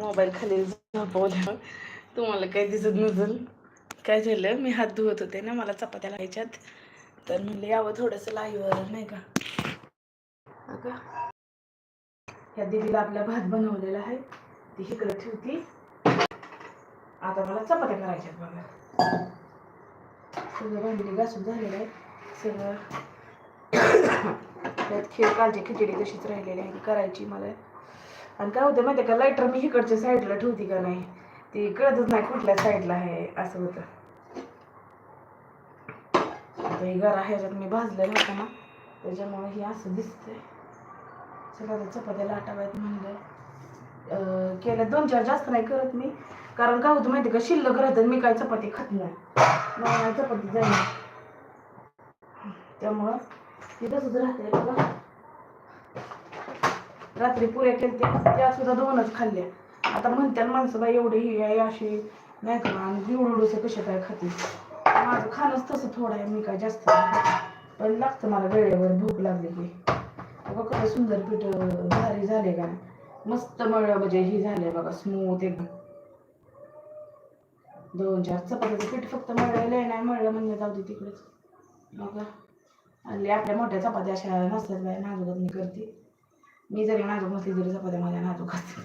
Mobile खाली झोपवल्यावर तुम्हाला काही दिसत नसेल. काय झालं? मी हात धुवत होते ना मला चपात्या लावायच्यात. तर म्हणले यावं थोडंसं लाईवर नाही का? अगं ह्या दिदीला आपला भात बनवलेला आहे. ती इकडे ठेवती. आता मला चपात्या करायच्यात बघा. सगळं भांडी घासून झालेलं आहे. सगळं. त्यात खेळ काळजी खिचडी तशीच राहिलेली आहे. करायची मला. आणि काय होतं माहिती आहे का? लायटर मी इकडच्या साईडला ठेवती का नाही? ती कळतच नाही कुठल्या साईडला आहे असं होतं. आता हे घरा ह्याच्यात मी भाजलेलं होतं ना त्याच्यामुळे हे असं दिसतंय. चला आता चपात्या लाटाव्यात म्हणलं. केल्या दोन चार जास्त नाही करत मी. कारण काय होतं माहिती आहे का? शिल्लक राहतं मी काय चपाती खात नाही. चपाती जाईल त्यामुळं ते तसंच राहते बघा. रात्री पुऱ्या केल्या त्या सुद्धा दोनच खाल्ल्या. आता म्हणतात माणसं बाई एवढी ही आहे अशी नाही का? आणि एवढं कशा काय खाते. माझं खाणंच तसं थोडं आहे मी काय जास्त पण लागतं मला वेळेवर भूक लागली की बघा कसं सुंदर पीठ भारी झाले का? मस्त मळ म्हणजे ही झाले बघा स्मूथ एकदम. दोन चार चपात्याचं पीठ फक्त मळलेलं नाही मळलं म्हणजे जाऊ दे तिकडेच. बघा. आणि आपल्या मोठ्या चपात्या अशा नसतात बाय नाजूकच मी करते. मी जरी नाजूक नसली तरी चपात्या माझ्या नाजूक असते.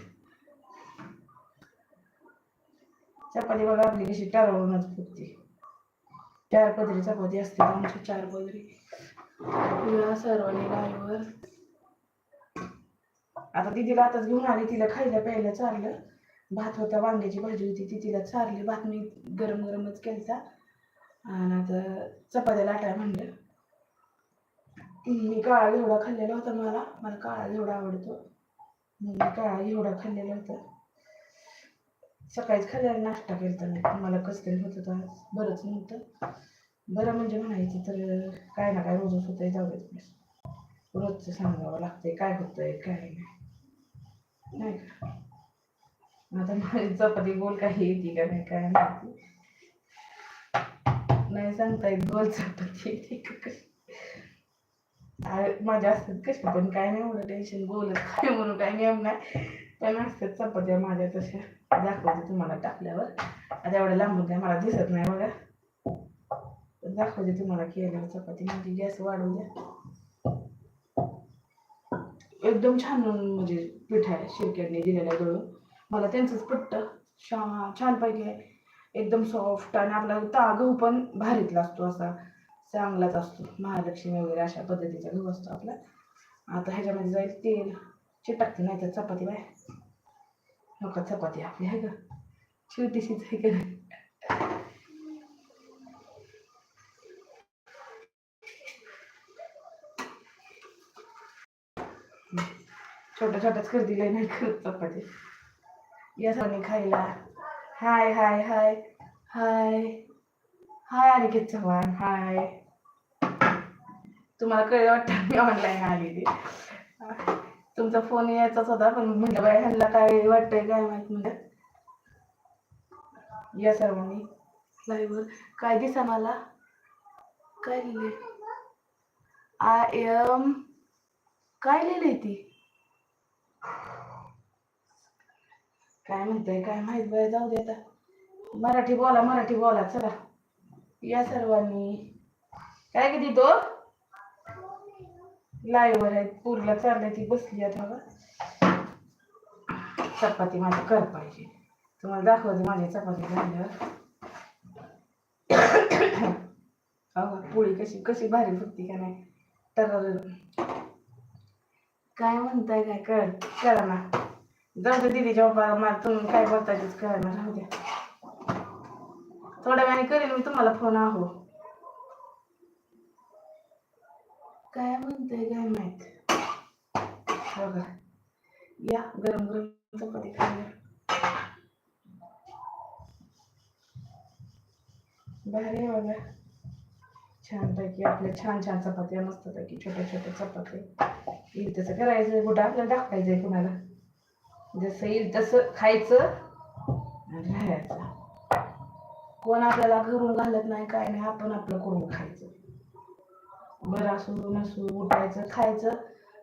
चपाती बघा आपली कशी टाळवूनच फुटते चार पदरी चपाती असते आमची चार पदरी. सर्वांनी गायवर. आता दिदीला आताच घेऊन आली तिला खायला प्यायला चारलं. भात होता वांग्याची भाजी होती ती तिला चारली. भात मी गरम गरमच केलता. आणि आता चपात्या लाटाय म्हणलं. मी काळा घेवडा खाल्लेला होता मला मला काळा घेवडा आवडतो. मी काळा घेवडा खाल्लेला होता. सकाळीच खाल्लेला नाश्ता केला नाही मला कसं तरी होत होतं आज. बरंच नव्हतं. बरं म्हणजे म्हणायचं तर काय ना काय रोजच होतंय जाऊ देत रोजचं सांगावं लागतंय काय होतंय काय नाही. नाही का? आता माझी चपाती गोल काही येते का नाही काय माहिती. नाही सांगता येत गोल चपाती येते का कशी. माझ्या असतात कशी पण काय नाही एवढं टेन्शन बोलत काय म्हणून काय नियम नाही. पण असतात चपात्या माझ्या तशा दाखवते तुम्हाला टाकल्यावर. आता एवढ्या लांबून काय मला दिसत नाही बघा. पण दाखवते तुम्हाला केल्यावर चपाती माझी गॅस वाढवू द्या. एकदम छान म्हणजे पीठ आहे शिरक्यांनी दिलेल्या गळून. मला त्यांचंच पट्ट छान छानपैकी आहे. एकदम सॉफ्ट आणि आपला ता गहू पण भारीतला असतो असा. चांगलाच असतो. महालक्ष्मी वगैरे अशा पद्धतीचा गहू असतो आपला. आता ह्याच्यामध्ये जाईल तेल. चिटकते नाही तर चपाती बाय. नको चपाती आपली आहे का छोटीशीच आहे का छोट्या छोट्याच कर दिलंय नाही करत चपाती. या सगळ्यांनी खायला. हाय हाय हाय. हाय. हाय अनिकेत चव्हाण. हाय. तुम्हाला कळलं वाटतं मी ऑनलाईन आलेली तुमचा फोन यायचाच होता पण म्हणलं बाय ह्यांना काय वाटतंय काय माहीत म्हणलं. या सर्वांनी. लाईव्हवर काय दिसा मला? काय लिहिले आय एम काय लिहिले ती? काय म्हणतंय काय माहीत बाय जाऊ दे आता. मराठी बोला मराठी बोला चला. या सर्वांनी. काय किती तो? लाईवर आहेत पूरला चाललंय ती बसली आता बघा. चपाती माझी कर पाहिजे. तुम्हाला दाखवते माझी चपाती झाल्यावर. अहो पोळी कशी कशी भारी फुटती का नाही. तर काय म्हणताय काय कळ करा ना जाऊ दे दिदीच्या बाबा मला तुम्ही काय बोलतायच कळणार राहू द्या. थोड्या वेळाने करेन मी तुम्हाला फोन आहो. काय म्हणताय काय माहीत बघा. या गरम गरम चपाती खायला भारी आहे बघा. छानपैकी आपल्या छान छान चपात्या मस्तपैकी छोट्या छोट्या चपात्या. येईल तसं करायचं कुठं आपल्याला दाखवायचंय कुणाला? जसं येईल तसं खायचं आणि राहायचं. कोण आपल्याला घरून घालत नाही काय नाही आपण आपलं करून खायचं. बरं असू नसू उठायचं खायचं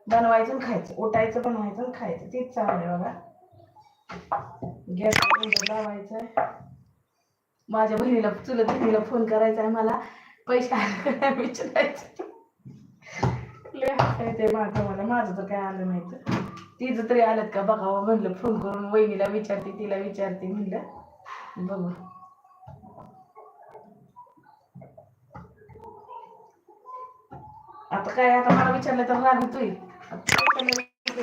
बनवायचं आणि खायचं. उठायचं बनवायचं आणि खायचं. तीच चालू आहे बघा. गॅस लावायचं. माझ्या बहिणीला चुलत बहिणीला फोन करायचा आहे मला. पैसे आले का विचारायचं लय माझं मला. माझं तर काय आलं नाही तर तिचं तरी आलं का बघावं म्हणलं. फोन करून वहिनीला विचारते तिला विचारते म्हणलं. बघू. आता काय आता मला विचारलं तर राग येतोय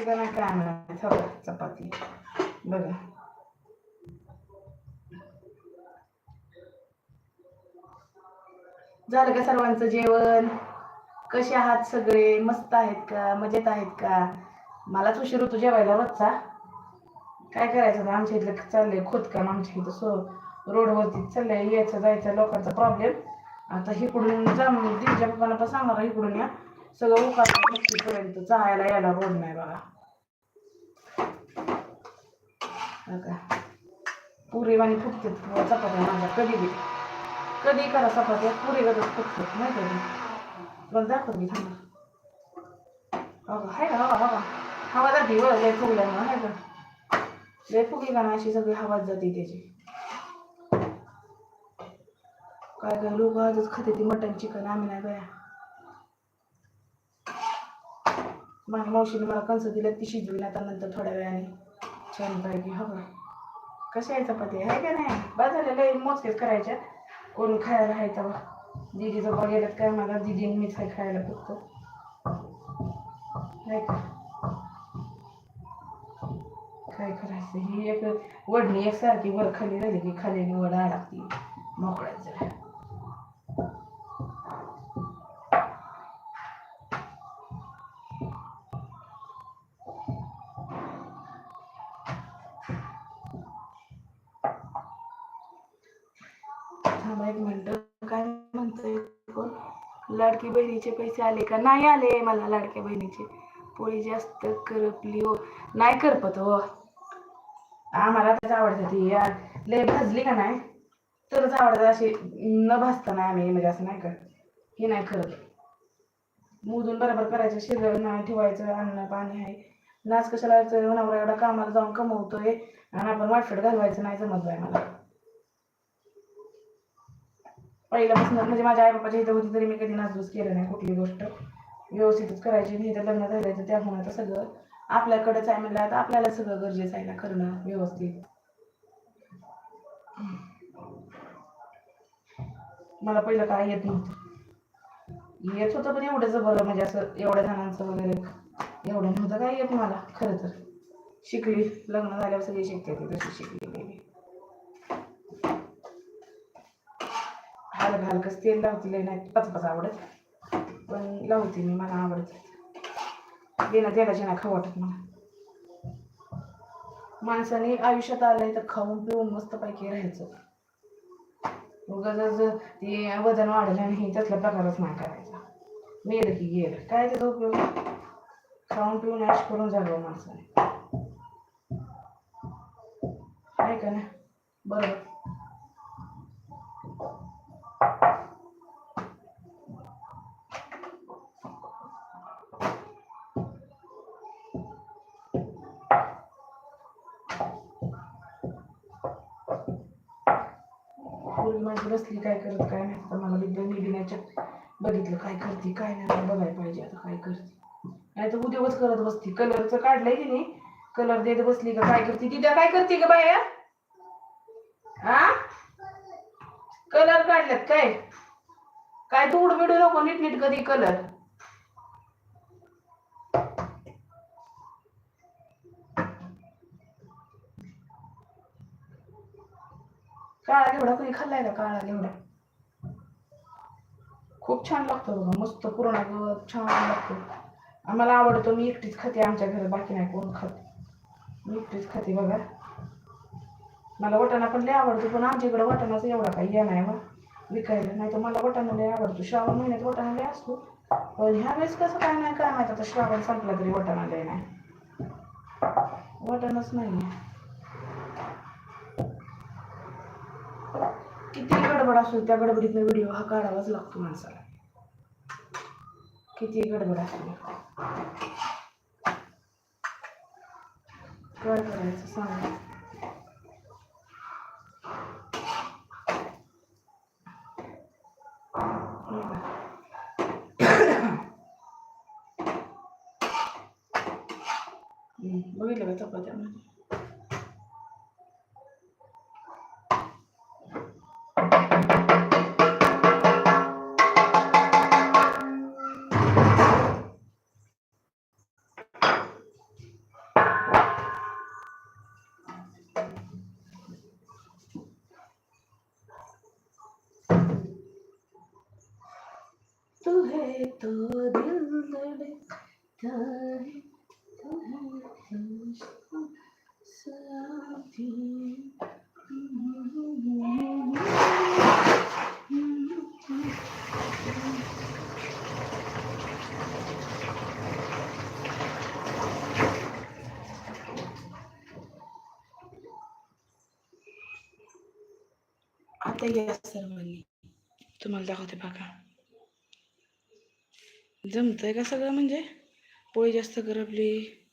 काय चपाती. बघा. झालं का सर्वांचं जेवण? कसे आहात सगळे? मस्त आहेत का? मजेत आहेत का? मलाच उशीर होतो जेवायला रोजचा. काय करायचं आमच्या इथलं चाललंय खोदकाम आमच्या इथं सो रोडवरती चाललंय. यायचं जायचं लोकांचा प्रॉब्लेम आता इकडून जाम दिदीच्या पप्पांना पण सांगणार इकडून या. सगळं उकापर्यंत पर्यंत यायला रोड नाही बघा. बघा पुरी फुटते चपात्या माझ्या कधी बी. कधी करा चपात्या पुरी गरज फुटते नाही कधी पण दाखव मी थांबा. बघा हाय का? हवा हवा हवा जाते वळ लय फुगल्यामुळे हाय का? लय फुगली का ना अशी सगळी हवाच जाते त्याची. काय काय लोक आजच खाते ती मटन चिकन आम्ही नाही बाया माझ्या मावशीने मला कंस दिलं ती शिजवी आता नंतर थोड्या वेळाने. छान पाहिजे हवं हो कशा आहे चपाती? आहे का नाही? बाजारला लय मोजकेच करायच्या कोण खायला आहे तेव्हा. दिदी बघ गेलं काय मला दिदी मीच आहे खायला फक्त. आहे का? काय करायचं? ही एक वडणी एकसारखी वर खाली राहिली की खाली वड अडकती मोकळ्याच थांबा एक मिनटं. काय म्हणतोय कोण? लाडकी बहिणीचे पैसे आले का? नाही आले मला लाडक्या बहिणीचे. पोळी जास्त करपली हो. नाही करपत हो. आम्हाला त्याच आवडते ती. लय भाजली का नाही? तरच आवडत अशी. न भाजता नाही आम्ही म्हणजे असं नाही करत. हे नाही करत. मोजून बरोबर करायचं. शिजळ नाही ठेवायचं. अन्न पाणी आहे. नाच कशाला नवरा एवढा कामाला जाऊन कमवतोय. आणि आपण वाटफट घालवायचं नाही जमत बाय मला. पहिल्यापासून म्हणजे माझ्या आई बाबाच्या इथं होती तरी मी कधी नाचधूस केलं नाही कुठली गोष्ट. व्यवस्थितच करायची नाही तर लग्न झालं तर त्यामुळे आता सगळं आपल्याकडेच आहे म्हणलं आता आपल्याला सगळं गरजेचं आहे ना करणं व्यवस्थित. मला पहिलं काय येत नव्हतं. येत होतं पण एवढंच बरं म्हणजे असं एवढ्या जणांचं वगैरे एवढं नव्हतं काय येत मला खरं तर. शिकली लग्न झाल्यावर सगळी शिकते ती तशी शिकली मी हलक हलकच तेल लावते लय नाही पच आवडत. पण लावते मी मला आवडत. बिना तेलाची नाही खाऊ वाटत मला. माणसाने आयुष्यात आलंय तर खाऊन पिऊन मस्तपैकी राहायचं. उगाच ते वजन वाढलं आणि त्यातला प्रकारच नाही करायचा. मेलं की गेलं. काय त्याचा उपयोग? खाऊन पिऊन ऐश करून झालं माणसाने. आहे का ना बरोबर. पूर्वी माझी बसली काय करत काय नाही. आता मला बिद्या मी बघितलं काय करते काय नाही बघायला पाहिजे आता काय करते. नाही तर उद्योगच करत बसती. कलरचं काढलंय की नाही? कलर देत बसली का काय करते? ती काय करते का बाया? हा कलर काढल्यात काय? काय तोड मिळू नको नीट नीट कधी कलर काळा घेवडा कधी खाल्लाय का? काळा घेवडा खूप छान लागतो बघा मस्त पुरणा छान लागतो. आम्हाला आवडतो मी एकटीच खाते आमच्या घरात बाकी नाही कोण खात? मी एकटीच खाते बघा. मला वटाणा पण लय आवडतो पण आमच्या इकडं वटाणाचा एवढा काही या नाही मग विकायला. नाही तर मला वटाणा लय आवडतो. श्रावण महिन्यात वटाणा लय असतो. पण ह्या वेळेस कसं काय नाही काय माहिती आता श्रावण संपला तरी वटाणा लय नाही. वटाणाच नाही गडबड असू त्या गडबडीतनं व्हिडिओ हा काढावाच लागतो माणसाला. किती गडबड असेल. काय करायचं सांग. बघितलं का चपात्यामध्ये है तो दिल धड़कता है तू है तो साथी आता या सर्वांनी तुम्हाला दाखवते बघा. जमतंय का सगळं म्हणजे? पोळी जास्त गरबली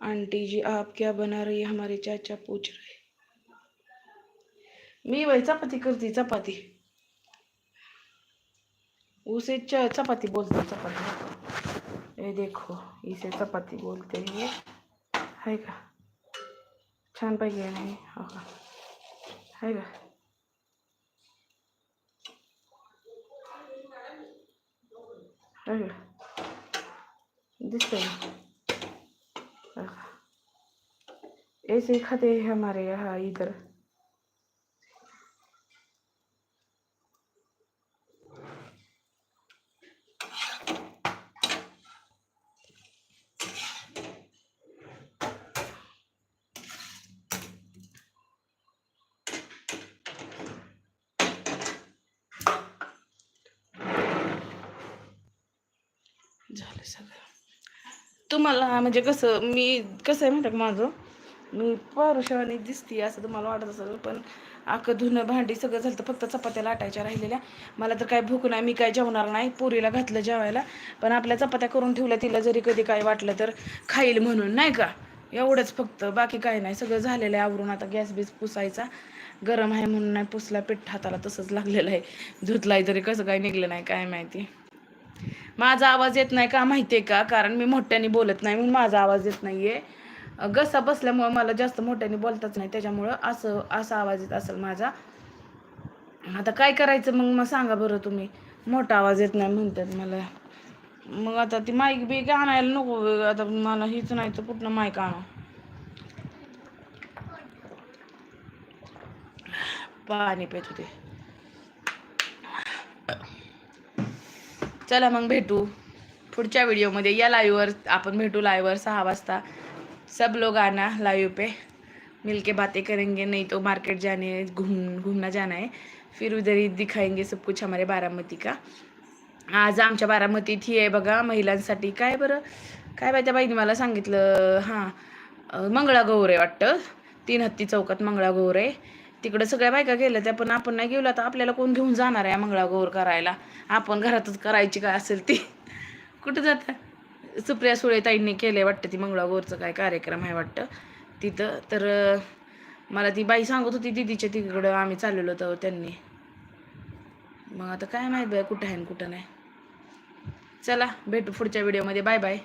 आंटी जी आप क्या बना रही हमारी हमारे चाचा पूछ रहे मी वय चपाती करती चपाती. उसे च चपाती बोलते चपाती. ए देखो इसे चपाती बोलते हैं. है का? छान पाहिजे नाही हो का? है का? है का दिसतंय ना? हाँ। ऐसे ही खाते हैं हमारे यहाँ इधर झालं सगळं तुम्हाला म्हणजे कसं मी कसं आहे माहिती का माझं? मी पौरुषावानी दिसते असं तुम्हाला वाटत असेल पण अख्खं धुणं भांडी सगळं झालं तर फक्त चपात्या लाटायच्या राहिलेल्या. मला तर काय भूक नाही मी काय जेवणार नाही. पुरीला घातलं जेवायला पण आपल्या चपात्या करून ठेवल्या तिला जरी कधी काय वाटलं तर खाईल म्हणून नाही का? एवढंच फक्त बाकी काय नाही. सगळं झालेलं आहे आवरून आता गॅस बीस पुसायचा. गरम आहे म्हणून नाही पुसला पीठ हाताला तसंच लागलेलं आहे. धुतलाय तरी कसं काय निघलं नाही काय माहिती. माझा आवाज येत नाही का माहिती आहे का? कारण मी मोठ्याने बोलत नाही म्हणून माझा आवाज येत नाही आहे घसा बसल्यामुळं मला जास्त मोठ्याने बोलताच नाही त्याच्यामुळं असं असा आवाज येत असेल माझा. आता काय करायचं मग? मग सांगा बरं तुम्ही. मोठा आवाज येत नाही म्हणतात मला. मग आता ती माईक बी आणायला नको आता मला हीच नाही तर कुठनं माईक आणा? पाणी पेत होते. चला मग भेटू पुढच्या व्हिडिओमध्ये. या लाईव्हवर आपण भेटू लाईव्हवर सहा वाजता. सब लोग आना लाइव पे. मिल के बातें करेंगे नहीं तो मार्केट जाने घूम घूमना जाना है. फिर उधर ही दिखाएंगे सब कुछ हमारे बारामती का. आज आमच्या बारामतीत ही आहे बघा महिलांसाठी. काय बरं? काय बाय त्या बाईने मला सांगितलं हां मंगळागौर आहे वाटतं. तीन हत्ती चौकात मंगळागौर आहे. तिकडं सगळ्या बायका गेल्या त्या पण आपण नाही गेलो आता आपल्याला कोण घेऊन जाणार आहे मंगळागौर करायला? आपण घरातच करायची काय असेल ती? कुठं जाता सुप्रिया सुळे ताईंनी केलंय वाटतं ती मंगळागौरचं काय कार्यक्रम आहे वाटतं. तिथं तर मला ती बाई सांगत होती दिदीच्या तिकडं आम्ही चाललेलो होतो त्यांनी. मग आता काय माहीत बाय कुठं आहे कुठं नाही. चला भेटू पुढच्या व्हिडिओमध्ये बाय बाय